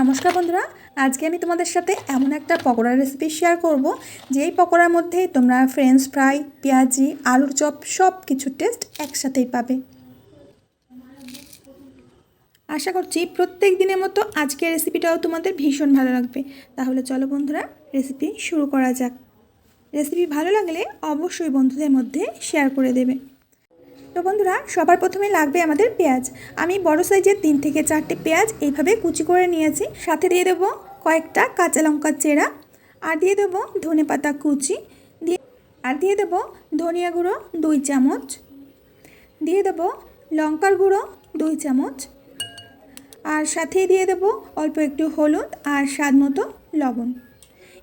নমস্কার বন্ধুরা, আজকে আমি তোমাদের সাথে এমন একটা পকোড়ার রেসিপি শেয়ার করব, যেই পকোড়ার মধ্যে তোমরা ফ্রেঞ্চ ফ্রাই পেঁয়াজি, আলুর চপ সব কিছু টেস্ট একসাথেই পাবে। আশা করছি প্রত্যেক দিনের মতো আজকের রেসিপিটাও তোমাদের ভীষণ ভালো লাগবে। তাহলে চলো বন্ধুরা রেসিপি শুরু করা যাক। রেসিপি ভালো লাগলে অবশ্যই বন্ধুদের মধ্যে শেয়ার করে দেবে। তো বন্ধুরা, সবার প্রথমে লাগবে আমাদের পেঁয়াজ। আমি বড় সাইজের তিন থেকে চারটে পেঁয়াজ এইভাবে কুচি করে নিয়েছি। সাথে দিয়ে দেবো কয়েকটা কাঁচা লঙ্কার চেরা আর দিয়ে দেবো ধনে পাতা কুচি। দিয়ে আর দিয়ে দেবো ধনিয়া গুঁড়ো দুই চামচ। দিয়ে দেবো লঙ্কার গুঁড়ো দুই চামচ। আর সাথে দিয়ে দেবো অল্প একটু হলুদ আর স্বাদ মতো লবণ।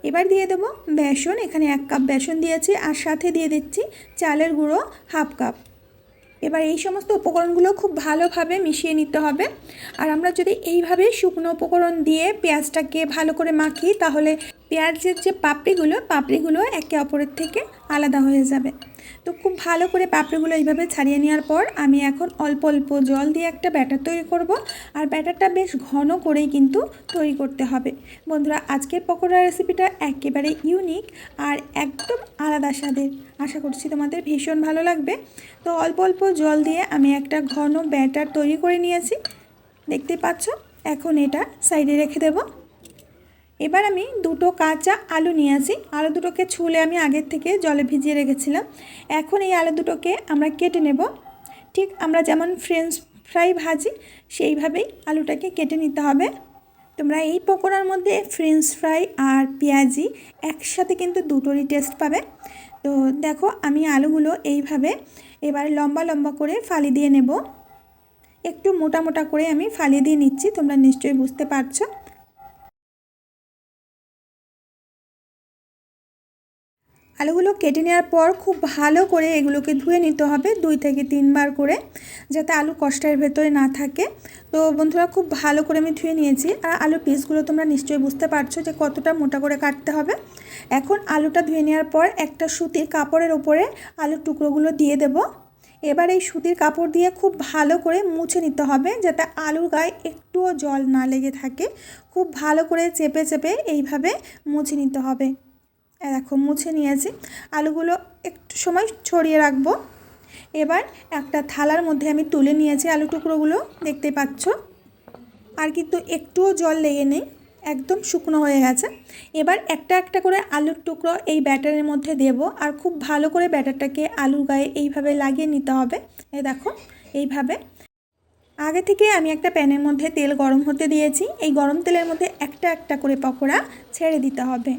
এবার দিয়ে দেবো বেসন, এখানে এক কাপ বেসন দিয়েছি। আর সাথে দিয়ে দিচ্ছি চালের গুঁড়ো হাফ কাপ। এবার এই সমস্ত উপকরণগুলো খুব ভালোভাবে মিশিয়ে নিতে হবে। আর আমরা যদি এইভাবে শুকনো উপকরণ দিয়ে পেঁয়াজটাকে ভালো করে মাখি, তাহলে পেঁয়াজের যে পাপড়িগুলো পাপড়িগুলো একে অপরের থেকে আলাদা হয়ে যাবে। তো খুব ভালো করে পাপড়িগুলো এইভাবে ছাড়িয়ে নেওয়ার পর আমি এখন অল্প অল্প জল দিয়ে একটা ব্যাটার তৈরি করব। আর ব্যাটারটা বেশ ঘন করেই কিন্তু তৈরি করতে হবে। বন্ধুরা, আজকের পকোড়া রেসিপিটা একেবারে ইউনিক আর একদম আলাদা স্বাদের। আশা করছি তোমাদের ভীষণ ভালো লাগবে। তো অল্প অল্প জল দিয়ে আমি একটা ঘন ব্যাটার তৈরি করে নিয়েছি। দেখতে পাচ্ছ? এখন এটা সাইডে রেখে দেবো। এবার আমি দুটো কাঁচা আলু নিয়ে আসি। আলু দুটোকে ছুলে আমি আগের থেকে জলে ভিজিয়ে রেখেছিলাম। এখন এই আলু দুটোকে আমরা কেটে নেব। ঠিক আমরা যেমন ফ্রেঞ্চ ফ্রাই ভাজি, সেইভাবেই আলুটাকে কেটে নিতে হবে। তোমরা এই পকোড়ার মধ্যে ফ্রেঞ্চ ফ্রাই আর পেঁয়াজি একসাথে কিন্তু দুটোরই টেস্ট পাবে। তো দেখো, আমি আলুগুলো এইভাবে এবার লম্বা লম্বা করে ফালি দিয়ে নেব। একটু মোটা মোটা করে আমি ফালি দিয়ে নিচ্ছি, তোমরা নিশ্চয়ই বুঝতে পারছ। আলুগুলো কেটে নেওয়ার পর খুব ভালো করে এগুলোকে ধুয়ে নিতে হবে দুই থেকে তিনবার করে, যাতে আলু কষ্টের ভেতরে না থাকে। তো বন্ধুরা, খুব ভালো করে আমি ধুয়ে নিয়েছি। আর আলুর পিসগুলো তোমরা নিশ্চয়ই বুঝতে পারছ যে কতটা মোটা করে কাটতে হবে। এখন আলুটা ধুয়ে নেওয়ার পর একটা সুতির কাপড়ের ওপরে আলুর টুকরোগুলো দিয়ে দেব। এবার এই সুতির কাপড় দিয়ে খুব ভালো করে মুছে নিতে হবে, যাতে আলুর গায়ে একটুও জল না লেগে থাকে। খুব ভালো করে চেপে চেপে এইভাবে মুছে নিতে হবে। দেখো মুছে নিয়েছি। আলুগুলো একটু সময় ছড়িয়ে রাখব। এবার একটা থালার মধ্যে আমি তুলে নিয়েছি আলু টুকরোগুলো, দেখতে পাচ্ছ? আর কিন্তু একটুও জল লেগে নেই, একদম শুকনো হয়ে গেছে। এবার একটা একটা করে আলুর টুকরো এই ব্যাটারের মধ্যে দেব। আর খুব ভালো করে ব্যাটারটাকে আলুর গায়ে এইভাবে লাগিয়ে নিতে হবে। এই দেখো, এইভাবে। আগে থেকে আমি একটা প্যানের মধ্যে তেল গরম হতে দিয়েছি। এই গরম তেলের মধ্যে একটা একটা করে পকোড়া ছেড়ে দিতে হবে।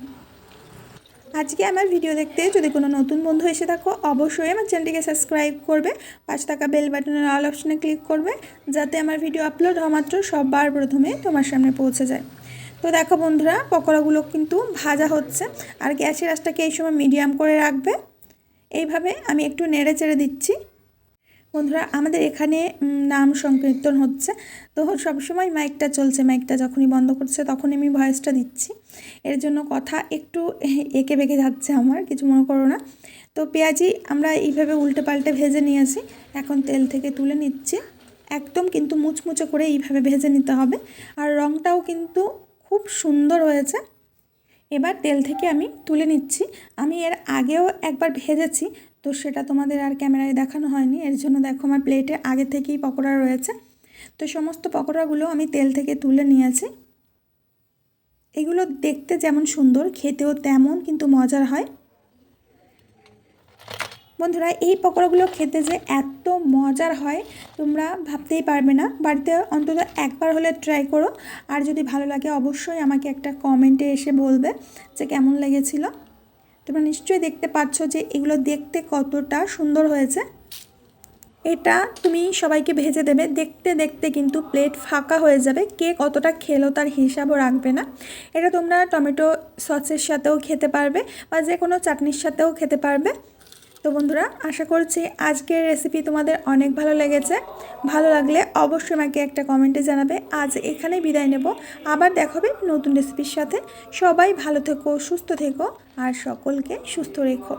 আজকে আমার ভিডিও দেখতে যদি কোনো নতুন বন্ধু এসে থাকো, অবশ্যই আমার চ্যানেলটিকে সাবস্ক্রাইব করবে পাঁচ টাকা বেল বাটনের অল অপশনে ক্লিক করবে, যাতে আমার ভিডিও আপলোড হওয়া মাত্র সববার প্রথমে তোমার সামনে পৌঁছে যায়। তো দেখো বন্ধুরা, পকোড়াগুলো কিন্তু ভাজা হচ্ছে, আর গ্যাসের আঁচটাকে এই সময় মিডিয়াম করে রাখবে। এইভাবে আমি একটু নেড়ে চেড়ে দিচ্ছি। বন্ধুরা, আমাদের এখানে নাম সংকীর্তন হচ্ছে। তো সবসময় মাইকটা চলছে, মাইকটা যখনই বন্ধ করছে তখনই আমি ভয়েসটা দিচ্ছি। এর জন্য কথা একটু এঁকে বেঁকে যাচ্ছে আমার, কিছু মনে করো না। তো পেঁয়াজি আমরা এইভাবে উল্টে পাল্টে ভেজে নিয়েছি। এখন তেল থেকে তুলে নিচ্ছি। একদম কিন্তু মুচমুচে করে এইভাবে ভেজে নিতে হবে। আর রঙটাও কিন্তু খুব সুন্দর হয়েছে। এবার তেল থেকে আমি তুলে নিচ্ছি। আমি এর আগেও একবার ভেজেছি। তো সেটা তোমাদের আর ক্যামেরায় দেখানো হয়নি। এর জন্য দেখো আমার প্লেটে আগে থেকেই পকোড়া রয়েছে। তো সমস্ত পকোড়াগুলো আমি তেল থেকে তুলে নিয়েছি। এগুলো দেখতে যেমন সুন্দর, খেতেও তেমন কিন্তু মজার হয়। বন্ধুরা, এই পকোড়াগুলো খেতে যে এত মজার হয়, তোমরা ভাবতেই পারবে না। বাড়িতে অন্তত একবার হলে ট্রাই করো। আর যদি ভালো লাগে, অবশ্যই আমাকে একটা কমেন্টে এসে বলবে যে কেমন লেগেছিলো। তোমরা নিশ্চয়ই দেখতে পাচ্ছ যে এগুলো দেখতে কতটা সুন্দর হয়েছে। এটা তুমি সবাইকে ভেজে দেবে। দেখতে দেখতে কিন্তু প্লেট ফাঁকা হয়ে যাবে। কে কতটা খেলো তার হিসাবও রাখবে না। এটা তোমরা টমেটো সসের সাথেও খেতে পারবে বা যে কোনো চাটনির সাথেও খেতে পারবে। তো বন্ধুরা, আশা করছি আজকের রেসিপি তোমাদের অনেক ভালো লেগেছে। ভালো লাগলে অবশ্যই আমাকে একটা কমেন্টে জানাবে। আজ এখানে বিদায় নেব। আবার দেখাবে নতুন রেসিপির সাথে। সবাই ভালো থেকো, সুস্থ থেকো, আর সকলকে সুস্থ রেখো।